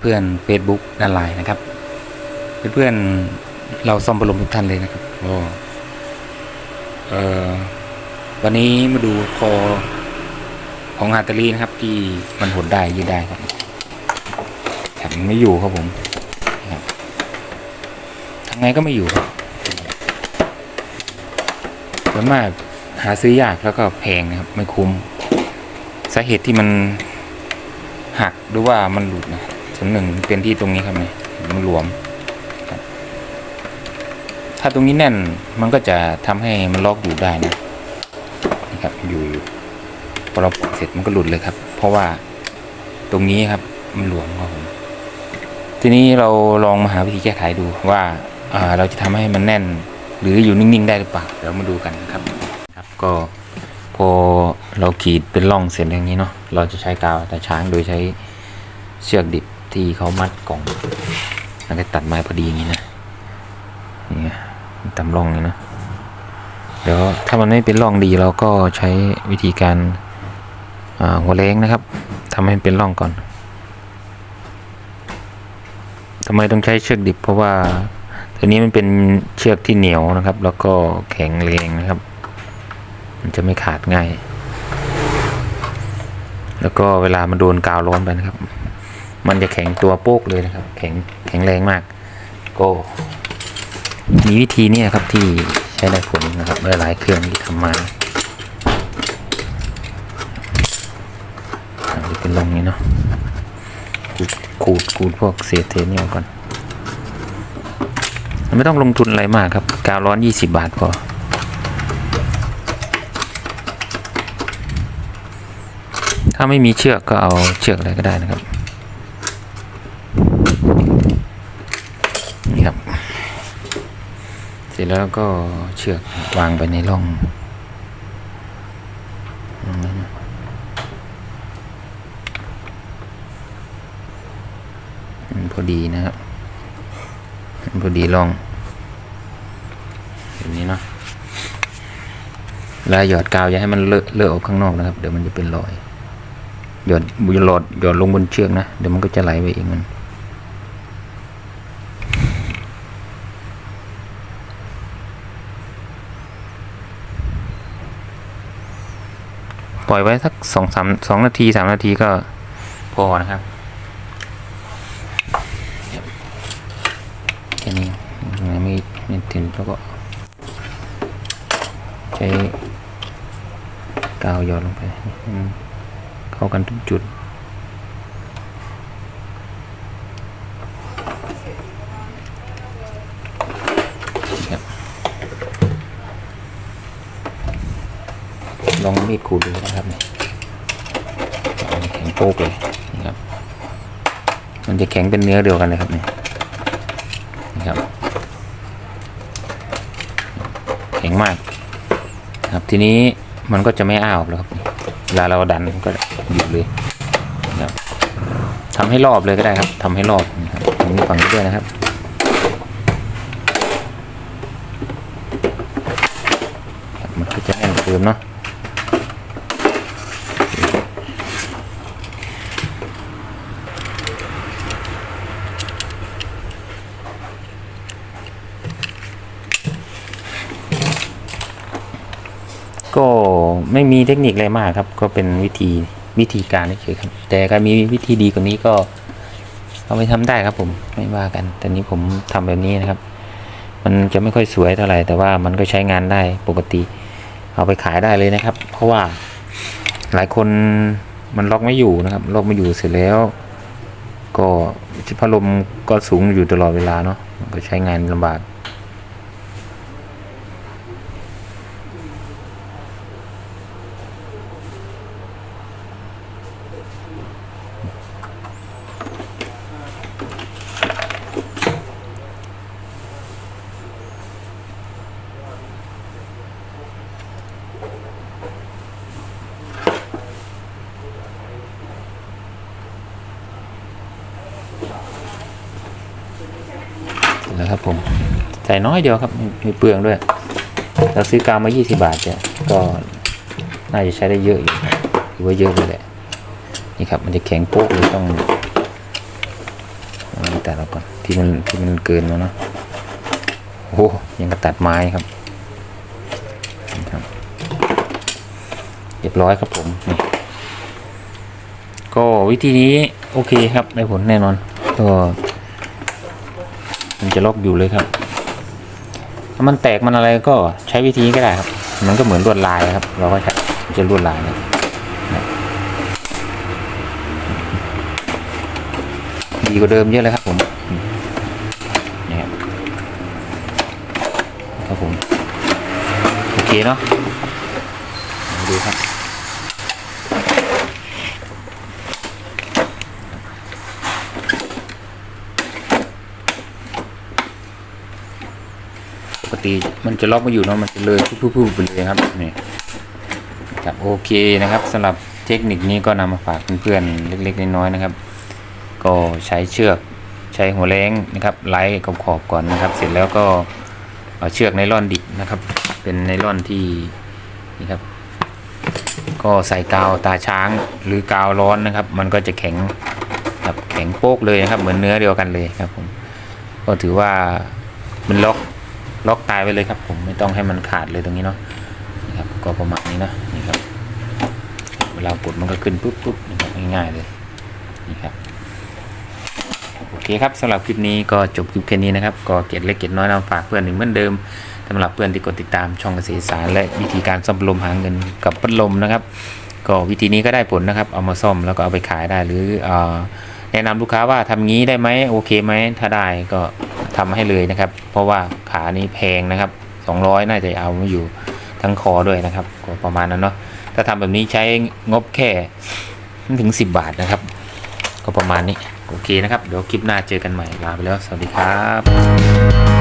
เพื่อนๆ Facebook ด้านไลน์นะครับ เพื่อนๆ เราซ่อมพัดลมทุกท่านเลยนะครับก็เออวันนี้มาดูคอของฮาตาลีนะครับ ที่มันหดได้ยืดได้ครับแต่มันไม่อยู่ครับผมนะครับทำไงก็ไม่อยู่ครับส่วนมากหาซื้อยากแล้วก็แพงนะครับ ไม่คุ้มสาเหตุที่มันหักหรือว่ามันหลุดนะ ส่วนหนึ่งเป็นที่ตรงนี้ครับเนี่ยมันหลวมครับถ้าตรงนี้แน่นมันก็จะทำให้มันล็อกอยู่ได้นะนครับอยู่อยู่พอเราปลดเสร็จมันก็หลุดเลยครับ เพราะว่าตรงนี้ครับมันหลวมครับผมทีนี้เราลองมาหาวิธีแก้ไขดูว่าเราจะทำให้มันแน่น หรืออยู่นิ่งๆ ได้หรือเปล่าเดี๋ยวมาดูกันครับครับ ก็พอเราขีดเป็นร่องเสร็จอย่างนี้เนาะเราจะใช้กาวตาช้างโดยใช้เชือกดิบ ที่เขามัดกล่องแล้วก็ตัดไม้พอดีอย่างนี้นะนี่ไงตำร่องนี้นะเดี๋ยวถ้ามันไม่เป็นร่องดีเราก็ใช้วิธีการาหัวเล้งนะครับทำให้เป็นร่องก่อนทำไมต้องใช้เชือกดิบเพราะว่าตัวนี้มันเป็นเชือกที่เหนียวนะครับ แล้วก็แข็งแรงนะครับ มันจะไม่ขาดง่าย แล้วก็เวลามันโดนกาวร้อนไปนะครับ มันจะแข็งตัวโป๊กเลยนะครับ แข็งแข็งแรงมาก ก็ มีวิธีนี้นะครับที่ใช้ได้ผลนะครับเมื่อหลายเครื่องที่ทำมาอันนี้เป็นลงนี้เนาะขูดขูดขูดพวกเศษเทนี่ออกก่อน ไม่ต้องลงทุนอะไรมากครับกาวร้อน20 บาทพอถ้าไม่มีเชือกก็เอาเชือกอะไรก็ได้นะครับ นี่ครับ เส ร็จแล้วก็เชือกวางไปในร่องพอดีนะครับพอดีร่องแบบนี้เนาะเวลาหยอดกาวอย่าให้มันเลอะเลอะออกข้างนอกนะครับ เดี๋ยวมันจะเป็นรอยหยอดบุยหลอดหยอดลงบนเชือกนะ เดี๋ยวมันก็จะไหลไปเองมัน ปล่อยไว้สักสองสามสองนาทีสามนาทีก็พอนะครับแค่นี้ไม่ไม่ถึงแล้วก็ ใช้กาวหยอดลงไป เข้ากันทุกจุด ครับลอง มีดขูดดูนะครับเนี่ยแข็งโป๊กเลยนะครับ มันจะแข็งเป็นเนื้อเดียวกันเลยครับเนี่ยนะครับ แข็งมากครับทีนี้มันก็จะไม่อ้าวแล้วครับเวลาเราดันมันก็หยุดเลยนะครับทำให้รอบเลยก็ได้ครับทำให้รอบนะครับตรงนี้ฝั่งนี้ด้วยนะครับมันก็จะแน่นกว่าเดิมเนาะ ก็ไม่มีเทคนิคอะไรมากครับ ก็เป็นวิธีวิธีการเฉยครับแต่การมีวิธีดีกว่านี้ก็เอาไปทำได้ครับผมไม่ว่ากัน แต่นี้ผมทำแบบนี้นะครับ มันจะไม่ค่อยสวยเท่าไหร่แต่ว่ามันก็ใช้งานได้ปกติ เอาไปขายได้เลยนะครับ เพราะว่าหลายคนมันล็อกไม่อยู่นะครับ ล็อกไม่อยู่เสร็จแล้ว ก็พัดลมก็สูงอยู่ตลอดเวลาเนาะก็ใช้งานลำบาก แล้วครับผม ใส่น้อยเดียวครับมีเปลืองด้วย เราซื้อกาวมา 20 บาทเนี่ยก็น่าจะใช้ได้เยอะอยู่ถือว่าเยอะเลยแหละนี่ครับมันจะแข็งโป๊กเลยต้องแตัดออกก่อนที่มันที่มันเกินมาเนาะโอ้ยังกระตัดไม้ครับครับเรียบร้อยครับผมนี่ก็วิธีนี้โอเคครับได้ผลแน่นอน ก็มันจะล็อกอยู่เลยครับถ้ามันแตกมันอะไรก็ใช้วิธีก็ได้ครับ มันก็เหมือนลวดลายครับ เราก็ใช้จะลวดลายนะดีกว่าเดิมเยอะเลยครับผมนี่ครับครับผม โอเคเนาะดูครับ ปกติมันจะล็อกมาอยู่เนาะมันจะเลยพุ่ๆๆไปเลยครับนี่ครับโอเคนะครับสำหรับเทคนิคนี้ก็นำมาฝากเพื่อนๆเล็ก ๆ น้อยๆนะครับ ก็ใช้เชือกใช้หัวแรงนะครับไล่กับขอบก่อนนะครับ เสร็จแล้วก็เอาเชือกไนล่อนดิบนะครับ เป็นไนล่อนที่นี่ครับ ก็ใส่กาวตาช้างหรือกาวร้อนนะครับ มันก็จะแข็งครับแข็งโป๊กเลยนะครับ เหมือนเนื้อเดียวกันเลยครับผมก็ถือว่ามันล็อก ล็อกตายไปเลยครับ ผมไม่ต้องให้มันขาดเลยตรงนี้เนาะนี่ครับก็ประมาณนี้นะนี่ครับ เวลากดมันก็ขึ้นปุ๊บปุ๊บนะครับง่ายๆเลยนี่ครับโอเคครับสำหรับคลิปนี้ก็จบคลิปแค่นี้นะครับ ก็เก็บเล็กเก็บน้อยนำฝากเพื่อนหนึ่งเหมือนเดิมสำหรับเพื่อนที่กดติดตามช่องเกษตรสารและวิธีการซ่อมลมหาเงินกับพัดลมนะครับ ก็วิธีนี้ก็ได้ผลนะครับ เอามาซ่อมแล้วก็เอาไปขายได้หรือเอ่อแนะนำลูกค้าว่าทำงี้ได้ไหมโอเคไหมถ้าได้ก็ทำให้เลยนะครับ เพราะว่า ขานี้แพงนะครับ 200 น่าจะเอาไม่อยู่ทั้งคอด้วยนะครับก็ประมาณนั้นเนาะถ้าทำแบบนี้ใช้งบแค่ถึง 10 บาทนะครับ ก็ประมาณนี้ โอเคนะครับ เดี๋ยวคลิปหน้าเจอกันใหม่ลาไปแล้ว สวัสดีครับ